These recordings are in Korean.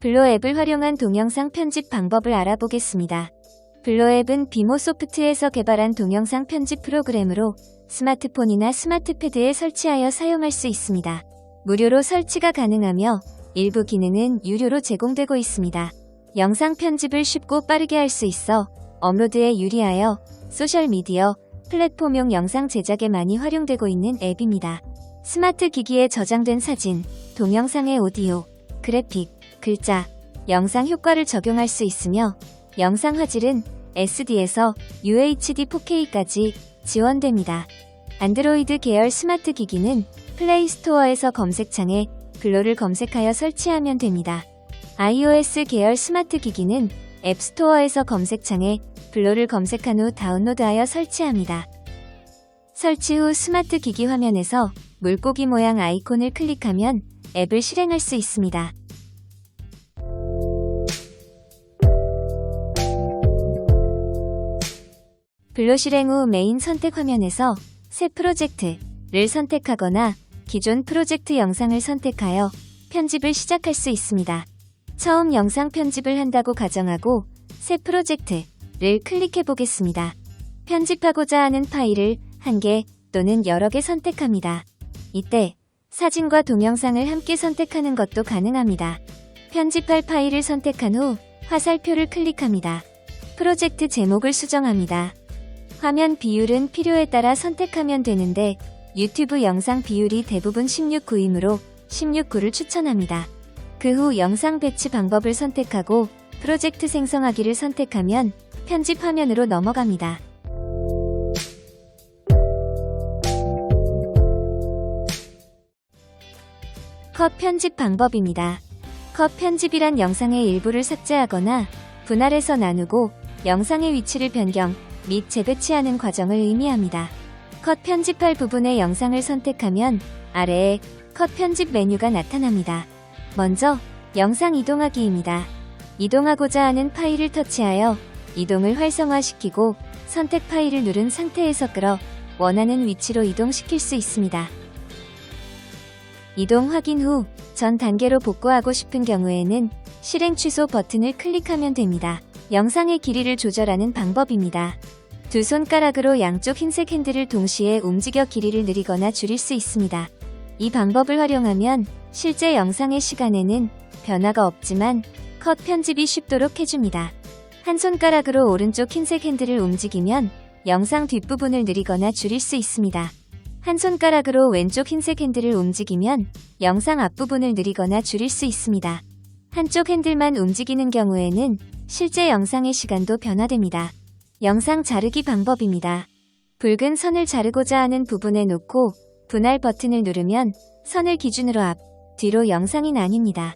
블로 앱을 활용한 동영상 편집 방법을 알아보겠습니다. 블로 앱은 비모 소프트에서 개발한 동영상 편집 프로그램으로 스마트폰이나 스마트패드에 설치하여 사용할 수 있습니다. 무료로 설치가 가능하며 일부 기능은 유료로 제공되고 있습니다. 영상 편집을 쉽고 빠르게 할 수 있어 업로드에 유리하여 소셜미디어, 플랫폼용 영상 제작에 많이 활용되고 있는 앱입니다. 스마트 기기에 저장된 사진, 동영상의 오디오, 그래픽, 글자, 영상 효과를 적용할 수 있으며 영상 화질은 SD에서 UHD 4K까지 지원됩니다. 안드로이드 계열 스마트 기기는 플레이 스토어에서 검색창에 블로를 검색하여 설치하면 됩니다. iOS 계열 스마트 기기는 앱스토어에서 검색창에 블로를 검색한 후 다운로드하여 설치합니다. 설치 후 스마트 기기 화면에서 물고기 모양 아이콘을 클릭하면 앱을 실행할 수 있습니다. 블로 실행 후 메인 선택 화면에서 새 프로젝트를 선택하거나 기존 프로젝트 영상을 선택하여 편집을 시작할 수 있습니다. 처음 영상 편집을 한다고 가정하고 새 프로젝트를 클릭해 보겠습니다. 편집하고자 하는 파일을 한 개 또는 여러 개 선택합니다. 이때 사진과 동영상을 함께 선택하는 것도 가능합니다. 편집할 파일을 선택한 후 화살표를 클릭합니다. 프로젝트 제목을 수정합니다. 화면 비율은 필요에 따라 선택하면 되는데 유튜브 영상 비율이 대부분 16:9이므로 16:9를 추천합니다. 그 후 영상 배치 방법을 선택하고 프로젝트 생성하기를 선택하면 편집 화면으로 넘어갑니다. 컷 편집 방법입니다. 컷 편집이란 영상의 일부를 삭제하거나 분할해서 나누고 영상의 위치를 변경 및 재배치하는 과정을 의미합니다. 컷 편집할 부분의 영상을 선택하면 아래에 컷 편집 메뉴가 나타납니다. 먼저 영상 이동하기입니다. 이동하고자 하는 파일을 터치하여 이동을 활성화시키고 선택 파일을 누른 상태에서 끌어 원하는 위치로 이동시킬 수 있습니다. 이동 확인 후 전 단계로 복구하고 싶은 경우에는 실행 취소 버튼을 클릭하면 됩니다. 영상의 길이를 조절하는 방법입니다. 두 손가락으로 양쪽 흰색 핸들을 동시에 움직여 길이를 늘리거나 줄일 수 있습니다. 이 방법을 활용하면 실제 영상의 시간에는 변화가 없지만 컷 편집이 쉽도록 해줍니다. 한 손가락으로 오른쪽 흰색 핸들을 움직이면 영상 뒷부분을 늘리거나 줄일 수 있습니다. 한 손가락으로 왼쪽 흰색 핸들을 움직이면 영상 앞부분을 늘리거나 줄일 수 있습니다. 한쪽 핸들만 움직이는 경우에는 실제 영상의 시간도 변화됩니다. 영상 자르기 방법입니다. 붉은 선을 자르고자 하는 부분에 놓고 분할 버튼을 누르면 선을 기준으로 앞, 뒤로 영상이 나뉩니다.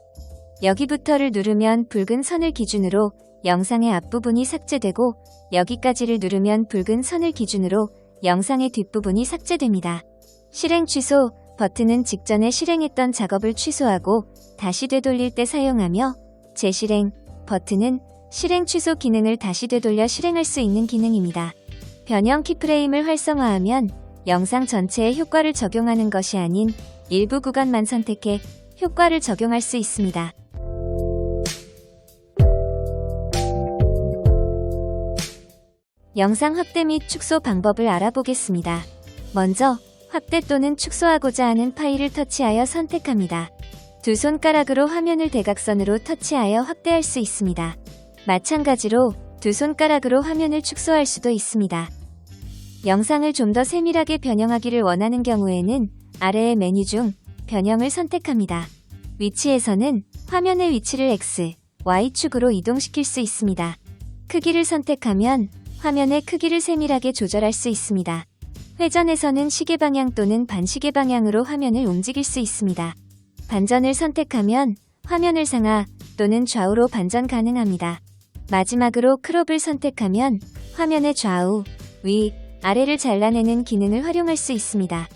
여기부터를 누르면 붉은 선을 기준으로 영상의 앞부분이 삭제되고 여기까지를 누르면 붉은 선을 기준으로 영상의 뒷부분이 삭제됩니다. 실행 취소 버튼은 직전에 실행했던 작업을 취소하고 다시 되돌릴 때 사용하며 재실행 버튼은 실행 취소 기능을 다시 되돌려 실행할 수 있는 기능입니다. 변형 키프레임을 활성화하면 영상 전체에 효과를 적용하는 것이 아닌 일부 구간만 선택해 효과를 적용할 수 있습니다. 영상 확대 및 축소 방법을 알아보겠습니다. 먼저 확대 또는 축소하고자 하는 파일을 터치하여 선택합니다. 두 손가락으로 화면을 대각선으로 터치하여 확대할 수 있습니다. 마찬가지로 두 손가락으로 화면을 축소할 수도 있습니다. 영상을 좀 더 세밀하게 변형하기를 원하는 경우에는 아래의 메뉴 중 변형을 선택합니다. 위치에서는 화면의 위치를 X, Y축으로 이동시킬 수 있습니다. 크기를 선택하면 화면의 크기를 세밀하게 조절할 수 있습니다. 회전에서는 시계 방향 또는 반시계 방향으로 화면을 움직일 수 있습니다. 반전을 선택하면 화면을 상하 또는 좌우로 반전 가능합니다. 마지막으로 크롭을 선택하면 화면의 좌우, 위, 아래를 잘라내는 기능을 활용할 수 있습니다.